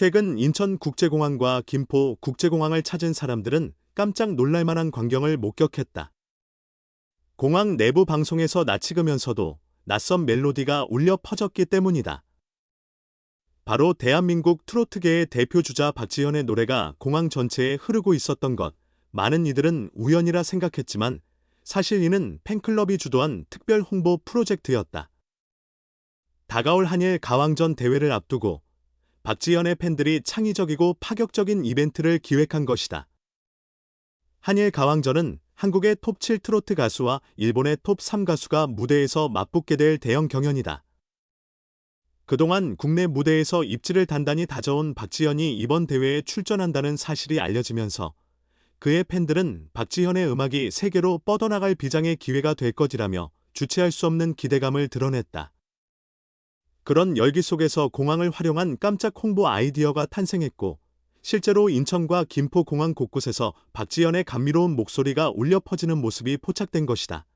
최근 인천국제공항과 김포국제공항을 찾은 사람들은 깜짝 놀랄만한 광경을 목격했다. 공항 내부 방송에서 나치으면서도 낯선 멜로디가 울려 퍼졌기 때문이다. 바로 대한민국 트로트계의 대표 주자 박지현의 노래가 공항 전체에 흐르고 있었던 것. 많은 이들은 우연이라 생각했지만 사실 이는 팬클럽이 주도한 특별 홍보 프로젝트였다. 다가올 한일 가왕전 대회를 앞두고 박지현의 팬들이 창의적이고 파격적인 이벤트를 기획한 것이다. 한일 가왕전은 한국의 톱7 트로트 가수와 일본의 톱3 가수가 무대에서 맞붙게 될 대형 경연이다. 그동안 국내 무대에서 입지를 단단히 다져온 박지현이 이번 대회에 출전한다는 사실이 알려지면서 그의 팬들은 박지현의 음악이 세계로 뻗어나갈 비장의 기회가 될 것이라며 주체할 수 없는 기대감을 드러냈다. 그런 열기 속에서 공항을 활용한 깜짝 홍보 아이디어가 탄생했고 실제로 인천과 김포 공항 곳곳에서 박지현의 감미로운 목소리가 울려 퍼지는 모습이 포착된 것이다.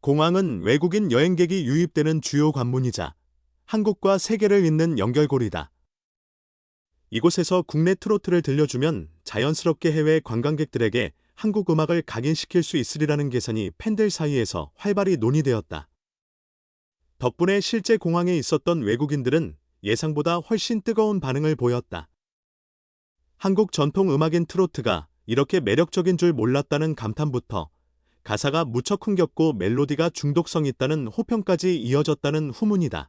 공항은 외국인 여행객이 유입되는 주요 관문이자 한국과 세계를 잇는 연결고리다. 이곳에서 국내 트로트를 들려주면 자연스럽게 해외 관광객들에게 한국 음악을 각인시킬 수 있으리라는 계산이 팬들 사이에서 활발히 논의되었다. 덕분에 실제 공항에 있었던 외국인들은 예상보다 훨씬 뜨거운 반응을 보였다. 한국 전통 음악인 트로트가 이렇게 매력적인 줄 몰랐다는 감탄부터 가사가 무척 흥겹고 멜로디가 중독성 있다는 호평까지 이어졌다는 후문이다.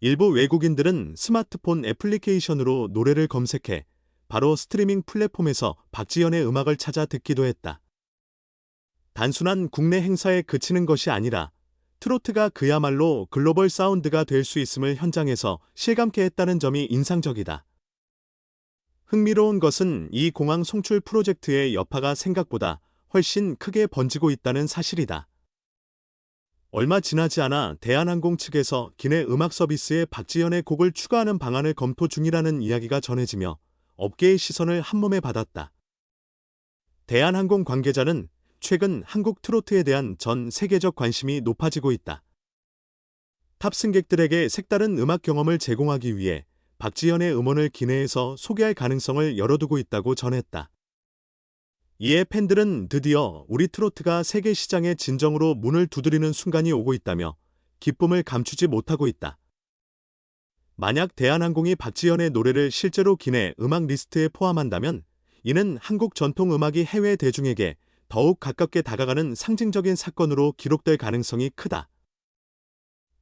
일부 외국인들은 스마트폰 애플리케이션으로 노래를 검색해 바로 스트리밍 플랫폼에서 박지현의 음악을 찾아 듣기도 했다. 단순한 국내 행사에 그치는 것이 아니라 트로트가 그야말로 글로벌 사운드가 될 수 있음을 현장에서 실감케 했다는 점이 인상적이다. 흥미로운 것은 이 공항 송출 프로젝트의 여파가 생각보다 훨씬 크게 번지고 있다는 사실이다. 얼마 지나지 않아 대한항공 측에서 기내 음악 서비스에 박지현의 곡을 추가하는 방안을 검토 중이라는 이야기가 전해지며 업계의 시선을 한몸에 받았다. 대한항공 관계자는 최근 한국 트로트에 대한 전 세계적 관심이 높아지고 있다. 탑승객들에게 색다른 음악 경험을 제공하기 위해 박지현의 음원을 기내에서 소개할 가능성을 열어두고 있다고 전했다. 이에 팬들은 드디어 우리 트로트가 세계 시장에 진정으로 문을 두드리는 순간이 오고 있다며 기쁨을 감추지 못하고 있다. 만약 대한항공이 박지현의 노래를 실제로 기내 음악 리스트에 포함한다면 이는 한국 전통 음악이 해외 대중에게 더욱 가깝게 다가가는 상징적인 사건으로 기록될 가능성이 크다.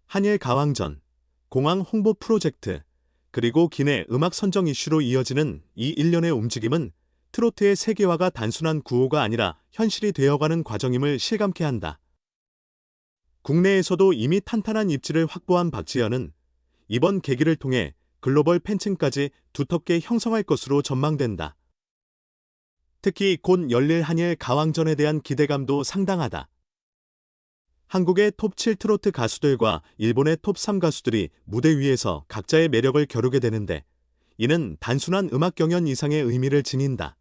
한일 가왕전, 공항 홍보 프로젝트, 그리고 기내 음악 선정 이슈로 이어지는 이 일련의 움직임은 트로트의 세계화가 단순한 구호가 아니라 현실이 되어가는 과정임을 실감케 한다. 국내에서도 이미 탄탄한 입지를 확보한 박지현은 이번 계기를 통해 글로벌 팬층까지 두텁게 형성할 것으로 전망된다. 특히 곧 열릴 한일 가왕전에 대한 기대감도 상당하다. 한국의 톱7 트로트 가수들과 일본의 톱3 가수들이 무대 위에서 각자의 매력을 겨루게 되는데 이는 단순한 음악 경연 이상의 의미를 지닌다.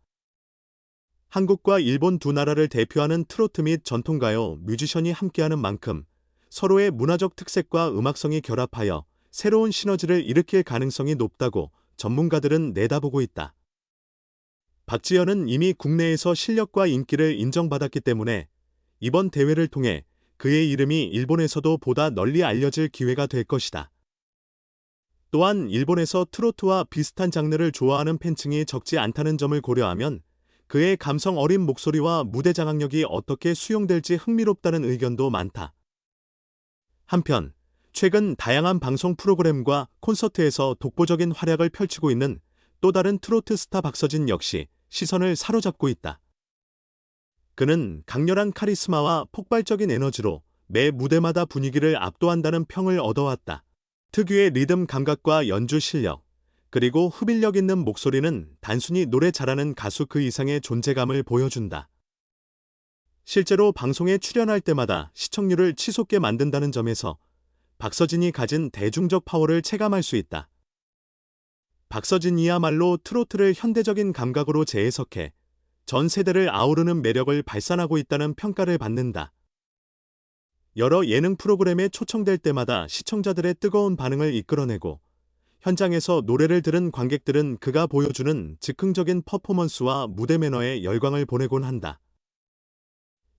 한국과 일본 두 나라를 대표하는 트로트 및 전통가요 뮤지션이 함께하는 만큼 서로의 문화적 특색과 음악성이 결합하여 새로운 시너지를 일으킬 가능성이 높다고 전문가들은 내다보고 있다. 박지현은 이미 국내에서 실력과 인기를 인정받았기 때문에 이번 대회를 통해 그의 이름이 일본에서도 보다 널리 알려질 기회가 될 것이다. 또한 일본에서 트로트와 비슷한 장르를 좋아하는 팬층이 적지 않다는 점을 고려하면 그의 감성 어린 목소리와 무대 장악력이 어떻게 수용될지 흥미롭다는 의견도 많다. 한편, 최근 다양한 방송 프로그램과 콘서트에서 독보적인 활약을 펼치고 있는 또 다른 트로트 스타 박서진 역시 시선을 사로잡고 있다. 그는 강렬한 카리스마와 폭발적인 에너지로 매 무대마다 분위기를 압도한다는 평을 얻어왔다. 특유의 리듬 감각과 연주 실력, 그리고 흡인력 있는 목소리는 단순히 노래 잘하는 가수 그 이상의 존재감을 보여준다. 실제로 방송에 출연할 때마다 시청률을 치솟게 만든다는 점에서 박서진이 가진 대중적 파워를 체감할 수 있다. 박서진이야말로 트로트를 현대적인 감각으로 재해석해 전 세대를 아우르는 매력을 발산하고 있다는 평가를 받는다. 여러 예능 프로그램에 초청될 때마다 시청자들의 뜨거운 반응을 이끌어내고 현장에서 노래를 들은 관객들은 그가 보여주는 즉흥적인 퍼포먼스와 무대 매너에 열광을 보내곤 한다.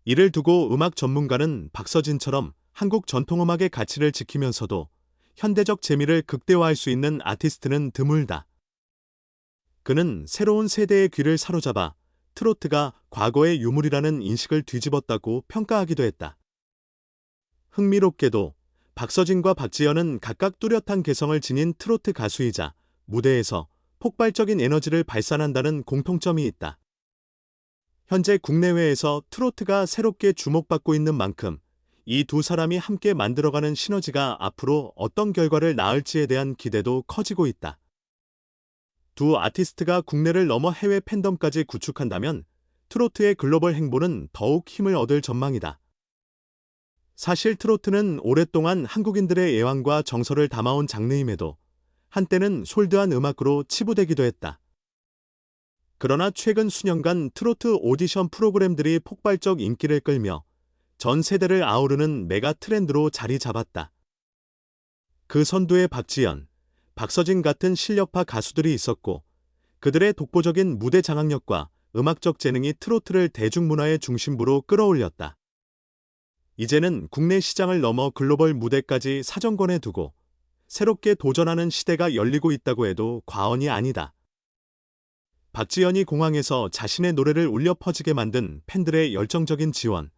이를 두고 음악 전문가는 박서진처럼 한국 전통음악의 가치를 지키면서도 현대적 재미를 극대화할 수 있는 아티스트는 드물다. 그는 새로운 세대의 귀를 사로잡아 트로트가 과거의 유물이라는 인식을 뒤집었다고 평가하기도 했다. 흥미롭게도 박서진과 박지현은 각각 뚜렷한 개성을 지닌 트로트 가수이자 무대에서 폭발적인 에너지를 발산한다는 공통점이 있다. 현재 국내외에서 트로트가 새롭게 주목받고 있는 만큼 이 두 사람이 함께 만들어가는 시너지가 앞으로 어떤 결과를 낳을지에 대한 기대도 커지고 있다. 두 아티스트가 국내를 넘어 해외 팬덤까지 구축한다면 트로트의 글로벌 행보는 더욱 힘을 얻을 전망이다. 사실 트로트는 오랫동안 한국인들의 애환과 정서를 담아온 장르임에도 한때는 솔드한 음악으로 치부되기도 했다. 그러나 최근 수년간 트로트 오디션 프로그램들이 폭발적 인기를 끌며 전 세대를 아우르는 메가 트렌드로 자리 잡았다. 그 선두에 박지연, 박서진 같은 실력파 가수들이 있었고 그들의 독보적인 무대 장악력과 음악적 재능이 트로트를 대중문화의 중심부로 끌어올렸다. 이제는 국내 시장을 넘어 글로벌 무대까지 사정권에 두고 새롭게 도전하는 시대가 열리고 있다고 해도 과언이 아니다. 박지연이 공항에서 자신의 노래를 울려 퍼지게 만든 팬들의 열정적인 지원,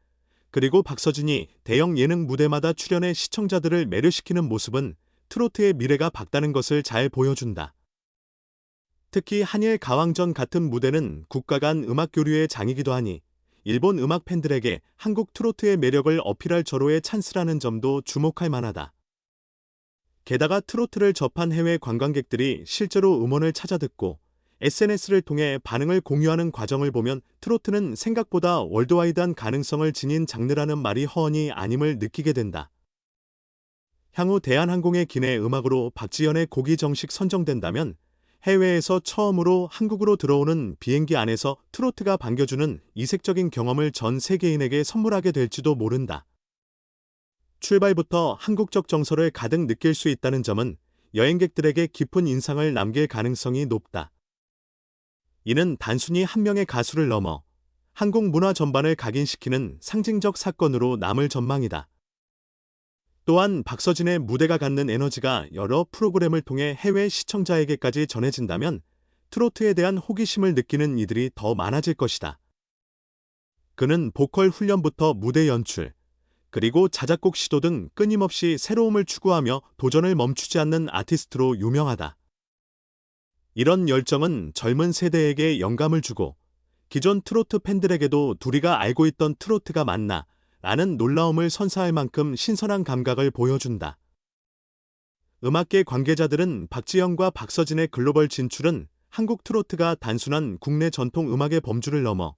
그리고 박서진이 대형 예능 무대마다 출연해 시청자들을 매료시키는 모습은 트로트의 미래가 밝다는 것을 잘 보여준다. 특히 한일 가왕전 같은 무대는 국가 간 음악 교류의 장이기도 하니 일본 음악 팬들에게 한국 트로트의 매력을 어필할 절호의 찬스라는 점도 주목할 만하다. 게다가 트로트를 접한 해외 관광객들이 실제로 음원을 찾아 듣고 SNS를 통해 반응을 공유하는 과정을 보면 트로트는 생각보다 월드와이드한 가능성을 지닌 장르라는 말이 허언이 아님을 느끼게 된다. 향후 대한항공의 기내 음악으로 박지연의 곡이 정식 선정된다면 해외에서 처음으로 한국으로 들어오는 비행기 안에서 트로트가 반겨주는 이색적인 경험을 전 세계인에게 선물하게 될지도 모른다. 출발부터 한국적 정서를 가득 느낄 수 있다는 점은 여행객들에게 깊은 인상을 남길 가능성이 높다. 이는 단순히 한 명의 가수를 넘어 한국 문화 전반을 각인시키는 상징적 사건으로 남을 전망이다. 또한 박서진의 무대가 갖는 에너지가 여러 프로그램을 통해 해외 시청자에게까지 전해진다면 트로트에 대한 호기심을 느끼는 이들이 더 많아질 것이다. 그는 보컬 훈련부터 무대 연출, 그리고 자작곡 시도 등 끊임없이 새로움을 추구하며 도전을 멈추지 않는 아티스트로 유명하다. 이런 열정은 젊은 세대에게 영감을 주고 기존 트로트 팬들에게도 둘이가 알고 있던 트로트가 맞나 라는 놀라움을 선사할 만큼 신선한 감각을 보여준다. 음악계 관계자들은 박지영과 박서진의 글로벌 진출은 한국 트로트가 단순한 국내 전통 음악의 범주를 넘어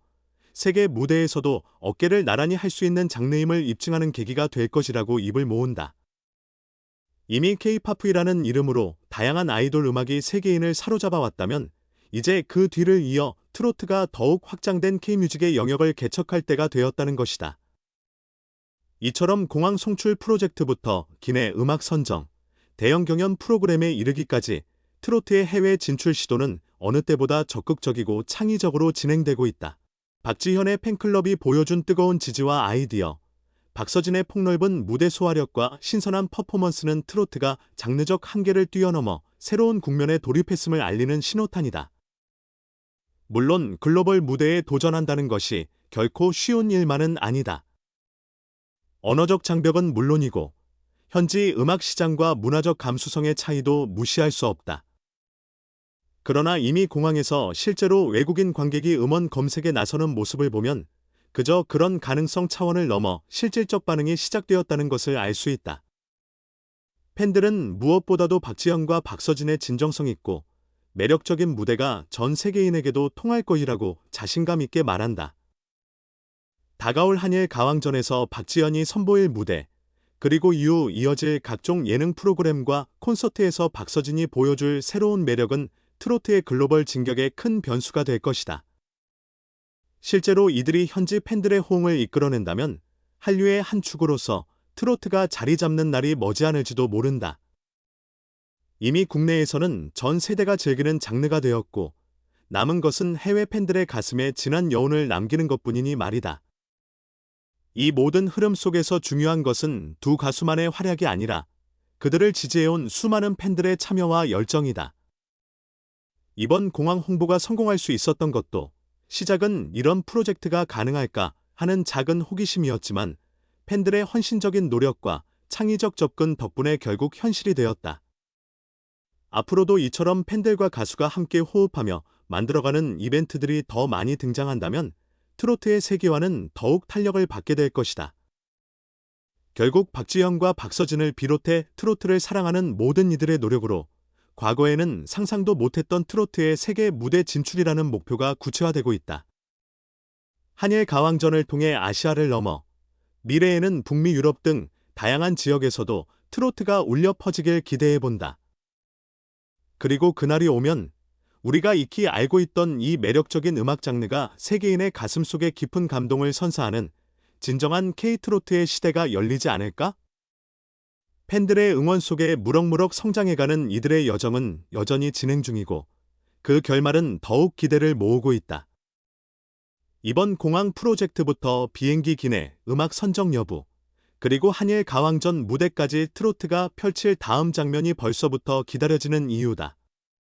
세계 무대에서도 어깨를 나란히 할 수 있는 장르임을 입증하는 계기가 될 것이라고 입을 모은다. 이미 K-팝이라는 이름으로 다양한 아이돌 음악이 세계인을 사로잡아 왔다면 이제 그 뒤를 이어 트로트가 더욱 확장된 K-뮤직의 영역을 개척할 때가 되었다는 것이다. 이처럼 공항 송출 프로젝트부터 기내 음악 선정, 대형 경연 프로그램에 이르기까지 트로트의 해외 진출 시도는 어느 때보다 적극적이고 창의적으로 진행되고 있다. 박지현의 팬클럽이 보여준 뜨거운 지지와 아이디어, 박서진의 폭넓은 무대 소화력과 신선한 퍼포먼스는 트로트가 장르적 한계를 뛰어넘어 새로운 국면에 돌입했음을 알리는 신호탄이다. 물론 글로벌 무대에 도전한다는 것이 결코 쉬운 일만은 아니다. 언어적 장벽은 물론이고 현지 음악 시장과 문화적 감수성의 차이도 무시할 수 없다. 그러나 이미 공항에서 실제로 외국인 관객이 음원 검색에 나서는 모습을 보면 그저 그런 가능성 차원을 넘어 실질적 반응이 시작되었다는 것을 알 수 있다. 팬들은 무엇보다도 박지현과 박서진의 진정성 있고 매력적인 무대가 전 세계인에게도 통할 것이라고 자신감 있게 말한다. 다가올 한일 가왕전에서 박지연이 선보일 무대, 그리고 이후 이어질 각종 예능 프로그램과 콘서트에서 박서진이 보여줄 새로운 매력은 트로트의 글로벌 진격에 큰 변수가 될 것이다. 실제로 이들이 현지 팬들의 호응을 이끌어낸다면 한류의 한 축으로서 트로트가 자리 잡는 날이 머지않을지도 모른다. 이미 국내에서는 전 세대가 즐기는 장르가 되었고 남은 것은 해외 팬들의 가슴에 진한 여운을 남기는 것뿐이니 말이다. 이 모든 흐름 속에서 중요한 것은 두 가수만의 활약이 아니라 그들을 지지해온 수많은 팬들의 참여와 열정이다. 이번 공항 홍보가 성공할 수 있었던 것도 시작은 이런 프로젝트가 가능할까 하는 작은 호기심이었지만 팬들의 헌신적인 노력과 창의적 접근 덕분에 결국 현실이 되었다. 앞으로도 이처럼 팬들과 가수가 함께 호흡하며 만들어가는 이벤트들이 더 많이 등장한다면 트로트의 세계화는 더욱 탄력을 받게 될 것이다. 결국 박지현과 박서진을 비롯해 트로트를 사랑하는 모든 이들의 노력으로 과거에는 상상도 못했던 트로트의 세계 무대 진출이라는 목표가 구체화되고 있다. 한일 가왕전을 통해 아시아를 넘어 미래에는 북미 유럽 등 다양한 지역에서도 트로트가 울려 퍼지길 기대해 본다. 그리고 그날이 오면 우리가 익히 알고 있던 이 매력적인 음악 장르가 세계인의 가슴 속에 깊은 감동을 선사하는 진정한 K-트로트의 시대가 열리지 않을까? 팬들의 응원 속에 무럭무럭 성장해가는 이들의 여정은 여전히 진행 중이고 그 결말은 더욱 기대를 모으고 있다. 이번 공항 프로젝트부터 비행기 기내 음악 선정 여부, 그리고 한일 가왕전 무대까지 트로트가 펼칠 다음 장면이 벌써부터 기다려지는 이유다.